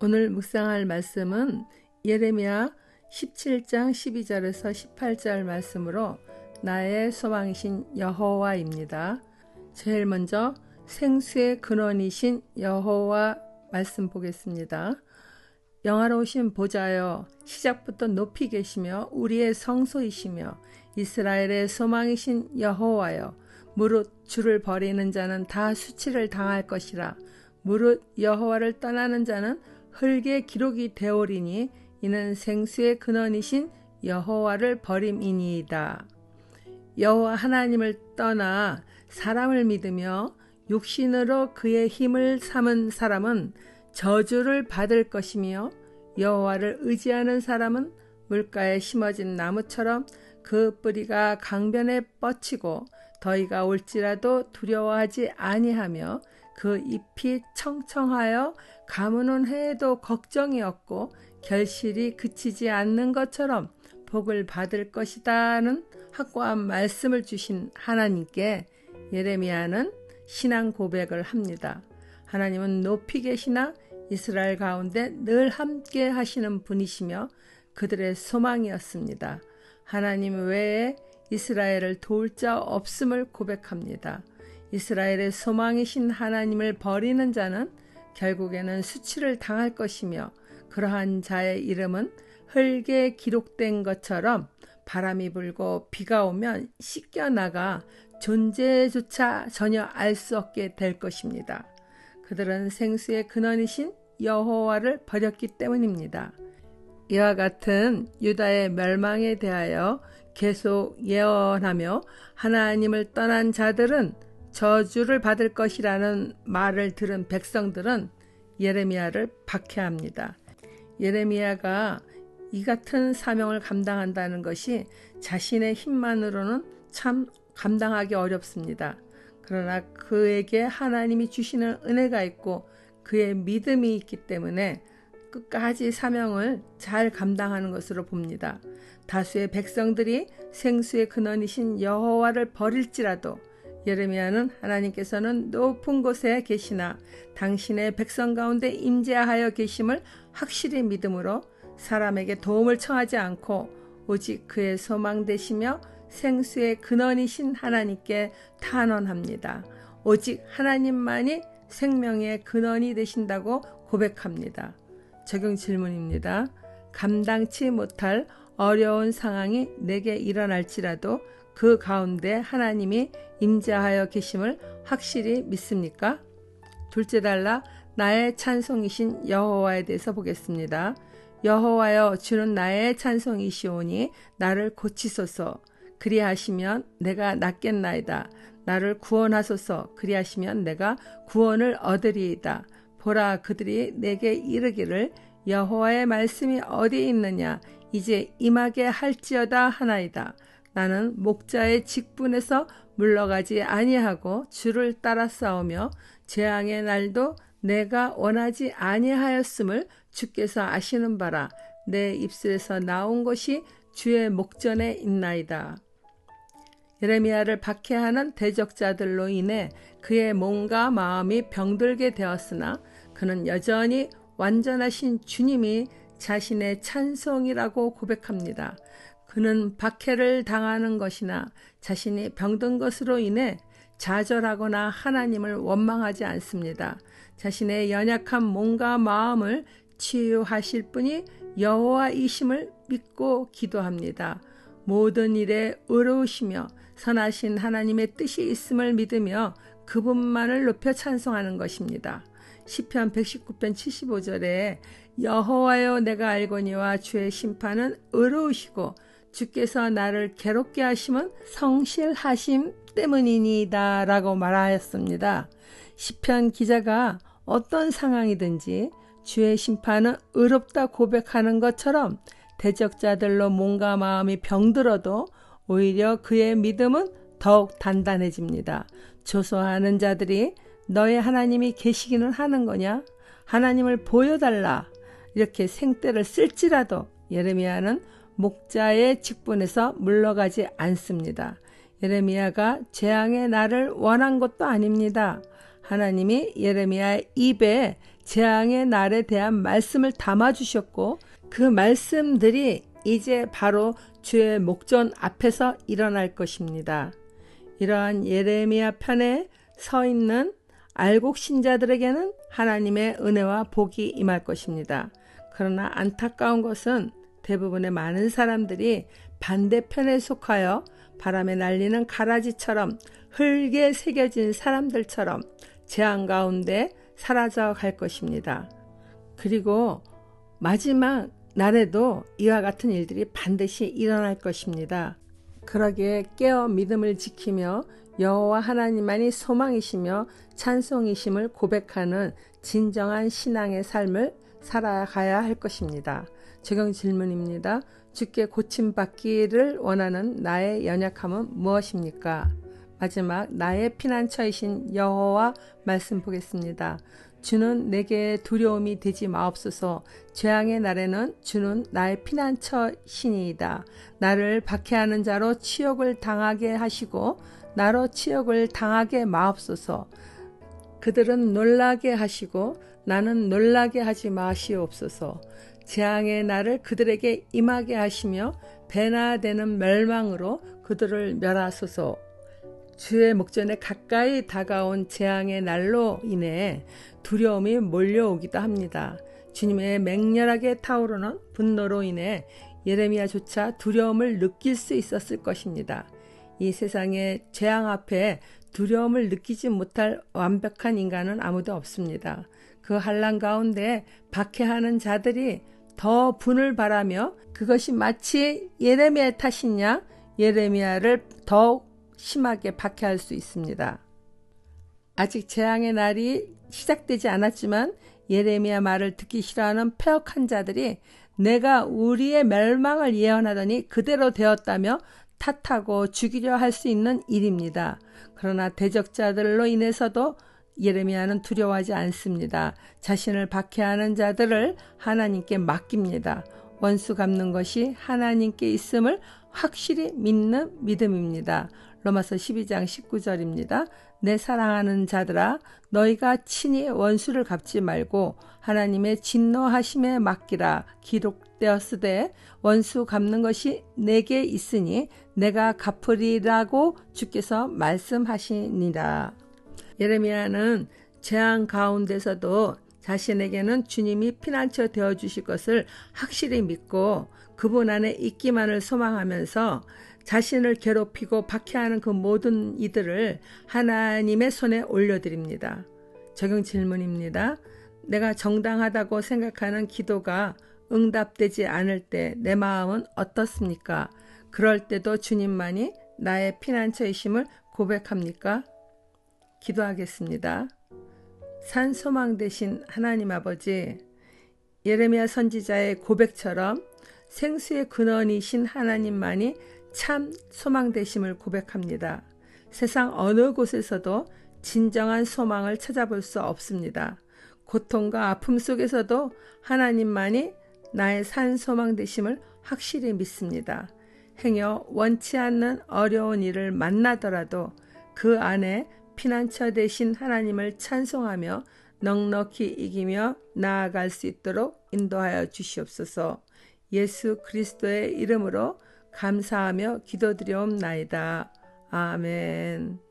오늘 묵상할 말씀은 예레미야 17장 12절에서 18절 말씀으로 나의 소망이신 여호와입니다. 제일 먼저 생수의 근원이신 여호와 말씀 보겠습니다. 영화로우신 보좌여 시작부터 높이 계시며 우리의 성소이시며 이스라엘의 소망이신 여호와여 무릇 주를 버리는 자는 다 수치를 당할 것이라 무릇 여호와를 떠나는 자는 흙의 기록이 되오리니 이는 생수의 근원이신 여호와를 버림이니이다. 여호와 하나님을 떠나 사람을 믿으며 육신으로 그의 힘을 삼은 사람은 저주를 받을 것이며 여호와를 의지하는 사람은 물가에 심어진 나무처럼 그 뿌리가 강변에 뻗치고 더위가 올지라도 두려워하지 아니하며 그 잎이 청청하여 가무는 해에도 걱정이 없고 결실이 그치지 않는 것처럼 복을 받을 것이다는 확고한 말씀을 주신 하나님께 예레미야는 신앙 고백을 합니다. 하나님은 높이 계시나 이스라엘 가운데 늘 함께 하시는 분이시며 그들의 소망이었습니다. 하나님 외에 이스라엘을 도울 자 없음을 고백합니다. 이스라엘의 소망이신 하나님을 버리는 자는 결국에는 수치를 당할 것이며 그러한 자의 이름은 흙에 기록된 것처럼 바람이 불고 비가 오면 씻겨나가 존재조차 전혀 알 수 없게 될 것입니다. 그들은 생수의 근원이신 여호와를 버렸기 때문입니다. 이와 같은 유다의 멸망에 대하여 계속 예언하며 하나님을 떠난 자들은 저주를 받을 것이라는 말을 들은 백성들은 예레미야를 박해합니다. 예레미야가 이 같은 사명을 감당한다는 것이 자신의 힘만으로는 참 감당하기 어렵습니다. 그러나 그에게 하나님이 주시는 은혜가 있고 그의 믿음이 있기 때문에 끝까지 사명을 잘 감당하는 것으로 봅니다. 다수의 백성들이 생수의 근원이신 여호와를 버릴지라도 예레미야는 하나님께서는 높은 곳에 계시나 당신의 백성 가운데 임재하여 계심을 확실히 믿음으로 사람에게 도움을 청하지 않고 오직 그의 소망 되시며 생수의 근원이신 하나님께 탄원합니다. 오직 하나님만이 생명의 근원이 되신다고 고백합니다. 적용 질문입니다. 감당치 못할 어려운 상황이 내게 일어날지라도 그 가운데 하나님이 임재하여 계심을 확실히 믿습니까? 둘째 달라 나의 찬송이신 여호와에 대해서 보겠습니다. 여호와여 주는 나의 찬송이시오니 나를 고치소서 그리하시면 내가 낫겠나이다. 나를 구원하소서 그리하시면 내가 구원을 얻으리이다. 보라 그들이 내게 이르기를 여호와의 말씀이 어디 있느냐 이제 임하게 할지어다 하나이다. 나는 목자의 직분에서 물러가지 아니하고 주를 따라 싸우며 재앙의 날도 내가 원하지 아니하였음을 주께서 아시는 바라 내 입술에서 나온 것이 주의 목전에 있나이다. 예레미야를 박해하는 대적자들로 인해 그의 몸과 마음이 병들게 되었으나 그는 여전히 완전하신 주님이 자신의 찬송이라고 고백합니다. 그는 박해를 당하는 것이나 자신이 병든 것으로 인해 좌절하거나 하나님을 원망하지 않습니다. 자신의 연약한 몸과 마음을 치유하실 분이 여호와이심을 믿고 기도합니다. 모든 일에 의로우시며 선하신 하나님의 뜻이 있음을 믿으며 그분만을 높여 찬송하는 것입니다. 시편 119편 75절에 여호와여 내가 알거니와 주의 심판은 의로우시고 주께서 나를 괴롭게 하심은 성실하심 때문이니다 라고 말하였습니다. 시편 기자가 어떤 상황이든지 주의 심판은 의롭다 고백하는 것처럼 대적자들로 몸과 마음이 병들어도 오히려 그의 믿음은 더욱 단단해집니다. 조소하는 자들이 너의 하나님이 계시기는 하는 거냐? 하나님을 보여달라. 이렇게 생떼를 쓸지라도 예레미야는 목자의 직분에서 물러가지 않습니다. 예레미야가 재앙의 날을 원한 것도 아닙니다. 하나님이 예레미야 입에 재앙의 날에 대한 말씀을 담아 주셨고 그 말씀들이 이제 바로 주의 목전 앞에서 일어날 것입니다. 이러한 예레미야 편에 서 있는 알곡 신자들에게는 하나님의 은혜와 복이 임할 것입니다. 그러나 안타까운 것은 대부분의 많은 사람들이 반대편에 속하여 바람에 날리는 가라지처럼 흙에 새겨진 사람들처럼 재앙 가운데 사라져 갈 것입니다. 그리고 마지막 날에도 이와 같은 일들이 반드시 일어날 것입니다. 그러기에 깨어 믿음을 지키며 여호와 하나님만이 소망이시며 찬송이심을 고백하는 진정한 신앙의 삶을 살아가야 할 것입니다. 적용 질문입니다. 주께 고침받기를 원하는 나의 연약함은 무엇입니까? 마지막 나의 피난처이신 여호와 말씀 보겠습니다. 주는 내게 두려움이 되지 마옵소서. 재앙의 날에는 주는 나의 피난처시니이다. 나를 박해하는 자로 치욕을 당하게 하시고 나로 치욕을 당하게 마옵소서. 그들은 놀라게 하시고 나는 놀라게 하지 마시옵소서. 재앙의 날을 그들에게 임하게 하시며 배나 되는 멸망으로 그들을 멸하소서. 주의 목전에 가까이 다가온 재앙의 날로 인해 두려움이 몰려오기도 합니다. 주님의 맹렬하게 타오르는 분노로 인해 예레미야조차 두려움을 느낄 수 있었을 것입니다. 이 세상의 재앙 앞에 두려움을 느끼지 못할 완벽한 인간은 아무도 없습니다. 그 한란 가운데 박해하는 자들이 더 분을 바라며 그것이 마치 예레미야 탓이냐 예레미야를 더 심하게 박해할 수 있습니다. 아직 재앙의 날이 시작되지 않았지만 예레미야 말을 듣기 싫어하는 폐역한 자들이 내가 우리의 멸망을 예언하더니 그대로 되었다며 탓하고 죽이려 할 수 있는 일입니다. 그러나 대적자들로 인해서도 예레미야는 두려워하지 않습니다. 자신을 박해하는 자들을 하나님께 맡깁니다. 원수 갚는 것이 하나님께 있음을 확실히 믿는 믿음입니다. 로마서 12장 19절입니다. 내 사랑하는 자들아 너희가 친히 원수를 갚지 말고 하나님의 진노하심에 맡기라 기록되었으되 원수 갚는 것이 내게 있으니 내가 갚으리라고 주께서 말씀하시니라. 예레미야는 재앙 가운데서도 자신에게는 주님이 피난처 되어 주실 것을 확실히 믿고 그분 안에 있기만을 소망하면서 자신을 괴롭히고 박해하는 그 모든 이들을 하나님의 손에 올려드립니다. 적용 질문입니다. 내가 정당하다고 생각하는 기도가 응답되지 않을 때 내 마음은 어떻습니까? 그럴 때도 주님만이 나의 피난처이심을 고백합니까? 기도하겠습니다. 산 소망 대신 하나님 아버지, 예레미야 선지자의 고백처럼 생수의 근원이신 하나님만이 참 소망 되심을 고백합니다. 세상 어느 곳에서도 진정한 소망을 찾아볼 수 없습니다. 고통과 아픔 속에서도 하나님만이 나의 산 소망 되심을 확실히 믿습니다. 행여 원치 않는 어려운 일을 만나더라도 그 안에 피난처 되신 하나님을 찬송하며 넉넉히 이기며 나아갈 수 있도록 인도하여 주시옵소서 예수 그리스도의 이름으로 감사하며 기도드려옵나이다. 아멘.